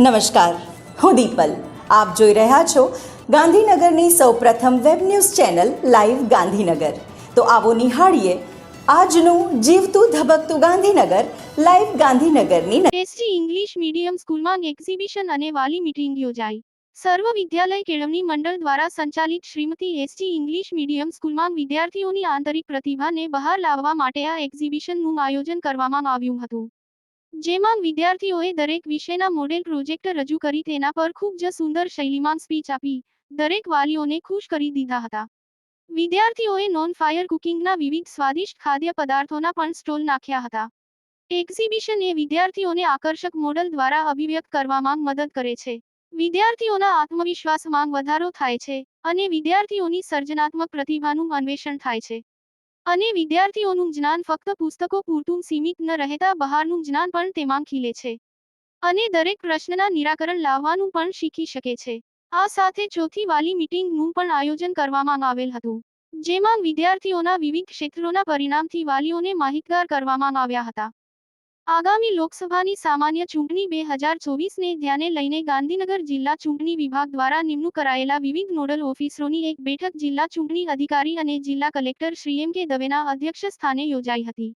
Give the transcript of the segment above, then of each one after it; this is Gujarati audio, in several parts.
નમસ્કાર. હું દીપલ. આપ જોઈ રહ્યા છો ગાંધીનગરની સૌપ્રથમ web news channel live Gandhinagar. તો આવો નિહાળીએ આજનું જીવતું ધબકતું ગાંધીનગર લાઈવ ગાંધીનગરની એસટી ઇંગ્લિશ મીડિયમ સ્કૂલમાં એક્ઝિબિશન અને વાલી મીટિંગ યોજાઈ. સર્વ વિદ્યાલય કેળવણી મંડળ દ્વારા સંચાલિત શ્રીમતી એસટી ઇંગ્લિશ મીડિયમ સ્કૂલમાં વિદ્યાર્થીઓની આંતરિક પ્રતિભાને બહાર લાવવા માટે આ એક્ઝિબિશનનું આયોજન કરવામાં આવ્યું હતું. જેમાં વિદ્યાર્થીઓએ દરેક વિષયના મોડેલ પ્રોજેક્ટ રજૂ કરી તેના પર ખૂબ જ સુંદર શૈલીમાં સ્પીચ આપી. દરેક વાલીઓને ખુશ કરી દીધા હતા. વિદ્યાર્થીઓએ નોન ફાયર કુકિંગના વિવિધ સ્વાદિષ્ટ ખાદ્ય પદાર્થોના પણ સ્ટોલ નાખ્યા હતા. એક્ઝિબિશન એ વિદ્યાર્થીઓને આકર્ષક મોડલ દ્વારા અભિવ્યક્ત કરવામાં મદદ કરે છે. વિદ્યાર્થીઓના આત્મવિશ્વાસમાં વધારો થાય છે અને વિદ્યાર્થીઓની સર્જનાત્મક પ્રતિભાનું અન્વેષણ થાય છે. અને વિદ્યાર્થીઓનું જ્ઞાન ફક્ત પુસ્તકો પૂરતું સીમિત ન રહેતા બહારનું જ્ઞાન પણ તેમાં ખીલે છે. અને દરેક પ્રશ્નના નિરાકરણ લાવવાનું પણ શીખી શકે છે. આ સાથે ચોથી વાલી મિટિંગનું પણ આયોજન કરવામાં આવેલ હતું, જેમાં વિદ્યાર્થીઓના વિવિધ ક્ષેત્રોના પરિણામથી વાલીઓને માહિતગાર કરવામાં આવ્યા હતા. આગામી લોકસભાની સામાન્ય ચૂંટણી બે હજાર ચોવીસને ધ્યાને લઈને ગાંધીનગર જિલ્લા ચૂંટણી વિભાગ દ્વારા નિમણૂક કરાયેલા વિવિધ નોડલ ઓફિસરોની એક બેઠક જિલ્લા ચૂંટણી અધિકારી અને જિલ્લા કલેક્ટર શ્રી એમ કે દવેના અધ્યક્ષ સ્થાને યોજાઈ હતી.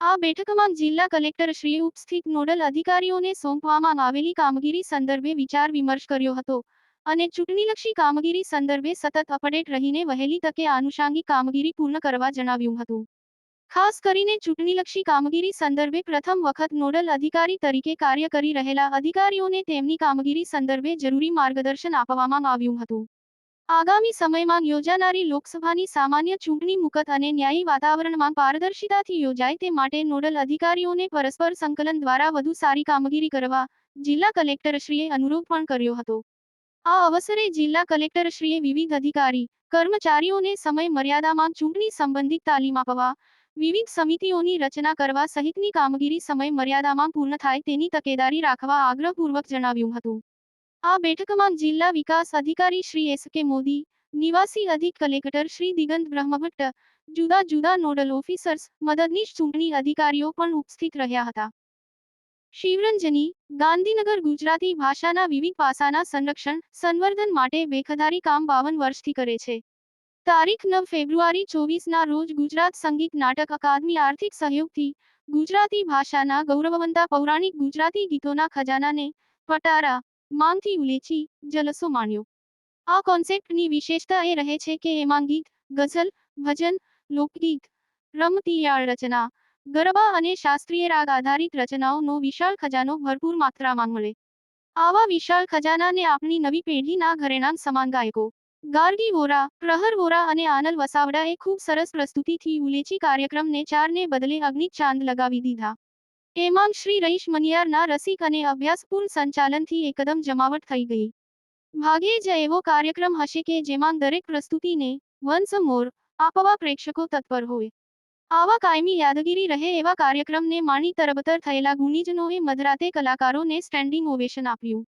આ બેઠકમાં જિલ્લા કલેક્ટર શ્રી ઉપસ્થિત નોડલ અધિકારીઓને સોંપવામાં આવેલી કામગીરી સંદર્ભે વિચાર વિમર્શ કર્યો હતો અને ચૂંટણીલક્ષી કામગીરી સંદર્ભે સતત અપડેટ રહીને વહેલી તકે આનુષાંગિક કામગીરી પૂર્ણ કરવા જણાવ્યું હતું. ખાસ કરીને ચૂંટણીલક્ષી કામગીરી સંદર્ભે પ્રથમ વખત નોડલ અધિકારી તરીકે કાર્ય કરી રહેલા અધિકારીઓને તેમની કામગીરી સંદર્ભે જરૂરી માર્ગદર્શન આપવામાં આવ્યું હતું. આગામી સમયમાં યોજાનારી લોકસભાની સામાન્ય ચૂંટણી મુકત અને ન્યાયી વાતાવરણમાં પારદર્શિતાથી યોજાય તે માટે નોડલ અધિકારીઓને પરસ્પર સંકલન દ્વારા વધુ સારી કામગીરી કરવા જિલ્લા કલેક્ટરશ્રીએ અનુરોધ પણ કર્યો હતો. આ અવસરે જિલ્લા કલેક્ટરશ્રીએ વિવિધ અધિકારી, કર્મચારીઓને સમય મર્યાદામાં ચૂંટણી સંબંધિત તાલીમ આપવા વિવિધ સમિતિઓની રચના કરવા સહિતની કામગીરી સમય મર્યાદામાં પૂર્ણ થાય તેની તકેદારી રાખવા આગ્રહપૂર્વક જણાવ્યું હતું. આ બેઠકમાં જિલ્લા વિકાસ અધિકારી શ્રી એસ કે મોદી, નિવાસી અધિક કલેક્ટર શ્રી દિગંત બ્રહ્મભટ્ટ, જુદા જુદા નોડલ ઓફિસર્સ, મદદનીશ ચૂંટણી અધિકારીઓ પણ ઉપસ્થિત રહ્યા હતા. શિવરંજની, ગાંધીનગર ગુજરાતી ભાષાના વિવિધ પાસાના સંરક્ષણ, સંવર્ધન માટે બેખધારી કામ બાવન વર્ષથી કરે છે. તારીખ નવ ફેબ્રુઆરી ચોવીસના રોજ ગુજરાત સંગીત નાટક અકાદમી આર્થિક સહયોગથી ગુજરાતી ભાષાના ગૌરવવંતા પૌરાણિક ગુજરાતી ગીતોના ખજાનાને પટારા માંગથી ઉલેચી જલસો માણ્યો. આ કોન્સેપ્ટની વિશેષતા એ રહે છે કે એમાં ગીત, ગઝલ, ભજન, લોકગીત, રમતીયાળ રચના, ગરબા અને શાસ્ત્રીય રાગ આધારિત રચનાઓનો વિશાળ ખજાનો ભરપૂર માત્રામાં મળે. આવા વિશાળ ખજાનાને આપણી નવી પેઢીના ઘરેણાં સમાન ગાયકો ગાર્ગી વોરા, પ્રહર વોરા અને આનલ વસાવડાએ ખૂબ સરસ પ્રસ્તુતિથી ઉલેચી કાર્યક્રમને ચારને બદલે અગ્નિ ચાંદ લગાવી દીધા. એમાં શ્રી રઈશ મનિયારના રસિક અને અભ્યાસપૂર્ણ સંચાલનથી એકદમ જમાવટ થઈ ગઈ. ભાગ્યે જ એવો કાર્યક્રમ હશે કે જેમાં દરેક પ્રસ્તુતિને વન્સ મોર આપવા પ્રેક્ષકો તત્પર હોય. આવા કાયમી યાદગીરી રહે એવા કાર્યક્રમને માણી તરબતર થયેલા ગુણીજનોએ મધરાતે કલાકારોને સ્ટેન્ડિંગ ઓવેશન આપ્યું.